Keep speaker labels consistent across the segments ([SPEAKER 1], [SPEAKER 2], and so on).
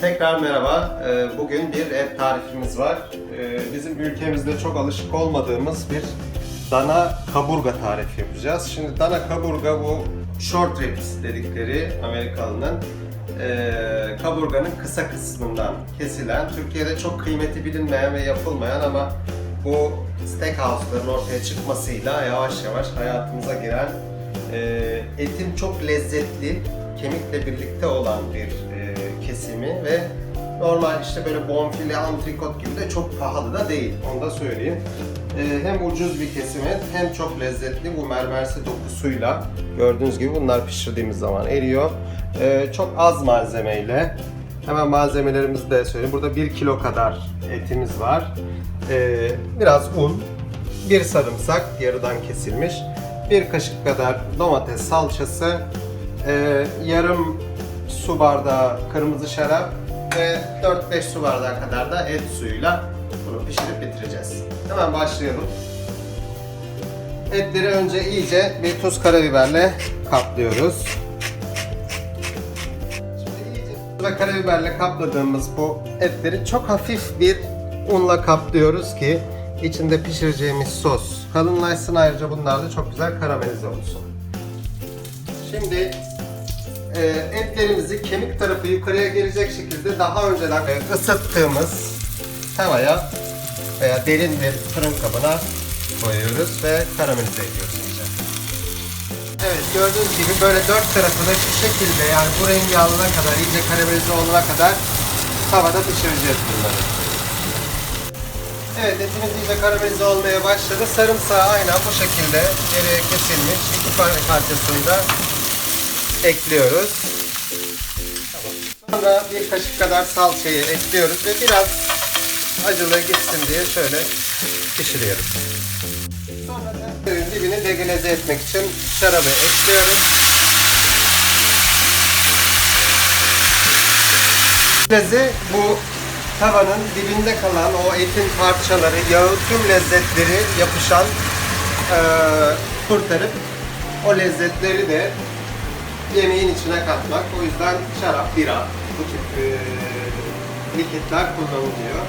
[SPEAKER 1] Tekrar merhaba. Ee, Bugün bir et tarifimiz var. Ee, Bizim ülkemizde çok alışık olmadığımız bir dana kaburga tarifi yapacağız. Şimdi dana kaburga bu short ribs dedikleri Amerikalı'nın ee, kaburganın kısa kısmından kesilen, Türkiye'de çok kıymeti bilinmeyen ve yapılmayan ama bu steakhouse'ların ortaya çıkmasıyla yavaş yavaş hayatımıza giren etin çok lezzetli, kemikle birlikte olan bir kesimi ve normal işte böyle bonfile, antrikot gibi de çok pahalı da değil. Onu da söyleyeyim. E, hem ucuz bir kesimi hem çok lezzetli bu mermersi dokusuyla gördüğünüz gibi bunlar pişirdiğimiz zaman eriyor. E, çok az malzemeyle Hemen malzemelerimizi de söyleyeyim. Burada 1 kilo kadar etimiz var. E, biraz un, bir sarımsak yarıdan kesilmiş, bir kaşık kadar domates salçası, e, yarım su bardağı kırmızı şarap ve 4-5 su bardağı kadar da et suyuyla bunu pişirip bitireceğiz. Hemen başlayalım. Etleri önce iyice bir tuz karabiberle kaplıyoruz. Şimdi tuz ve karabiberle kapladığımız bu etleri çok hafif bir unla kaplıyoruz ki içinde pişireceğimiz sos kalınlaşsın ayrıca bunlar da çok güzel karamelize olsun. Şimdi e, etlerimizi kemik tarafı yukarıya gelecek şekilde daha önceden e, ısıttığımız tavaya veya derin bir fırın kabına koyuyoruz ve karamelize ediyoruz. Evet gördüğünüz gibi böyle dört tarafını şu şekilde yani bu rengi alana kadar iyice karamelize olana kadar tavada pişireceğiz bunları. Evet etimiz iyice karamelize olmaya başladı. Sarımsağı aynen bu şekilde geriye kesilmiş iki tane parçasını da ekliyoruz. Sonra bir kaşık kadar salçayı ekliyoruz ve biraz acılığı gitsin diye şöyle pişiriyoruz. Sonra suyun dibini degelize etmek için şarabı ekliyoruz. Lezi bu tavanın dibinde kalan o etin parçaları, yağı, tüm lezzetleri yapışan eee kurtarıp o lezzetleri de yemeğin içine katmak. O yüzden şarap, bira, bu tip eee likitler kullanılıyor.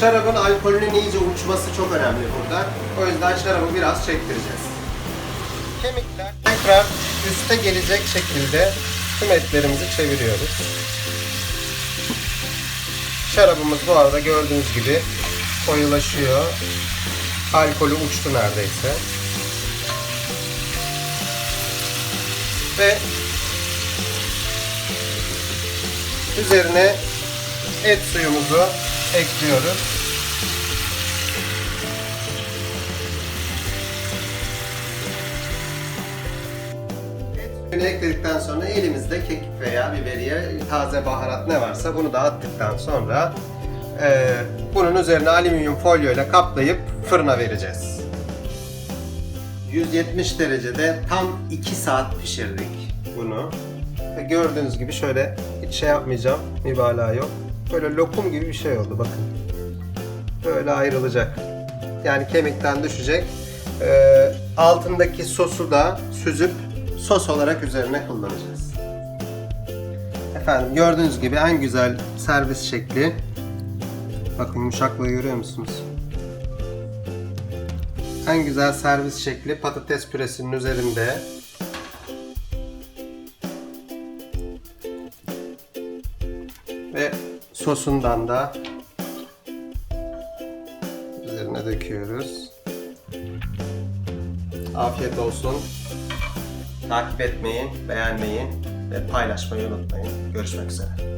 [SPEAKER 1] Şarabın alkolünün iyice uçması çok önemli burada. O yüzden şarabı biraz çektireceğiz. Kemikler tekrar üste gelecek şekilde tüm etlerimizi çeviriyoruz. Şarabımız bu arada gördüğünüz gibi koyulaşıyor. Alkolü uçtu neredeyse. Ve üzerine et suyumuzu ekliyoruz. Et ekledikten sonra elimizde kekik veya biberiye, taze baharat ne varsa bunu da attıktan sonra e, bunun üzerine alüminyum folyo ile kaplayıp fırına vereceğiz. 170 derecede tam 2 saat pişirdik bunu. Ve gördüğünüz gibi şöyle hiç şey yapmayacağım, mübalağa yok. Böyle lokum gibi bir şey oldu bakın. Böyle ayrılacak. Yani kemikten düşecek. Ee, altındaki sosu da süzüp sos olarak üzerine kullanacağız. Efendim gördüğünüz gibi en güzel servis şekli. Bakın yumuşaklığı görüyor musunuz? En güzel servis şekli patates püresinin üzerinde. Ve sosundan da üzerine döküyoruz. Afiyet olsun. Takip etmeyi, beğenmeyi ve paylaşmayı unutmayın. Görüşmek üzere.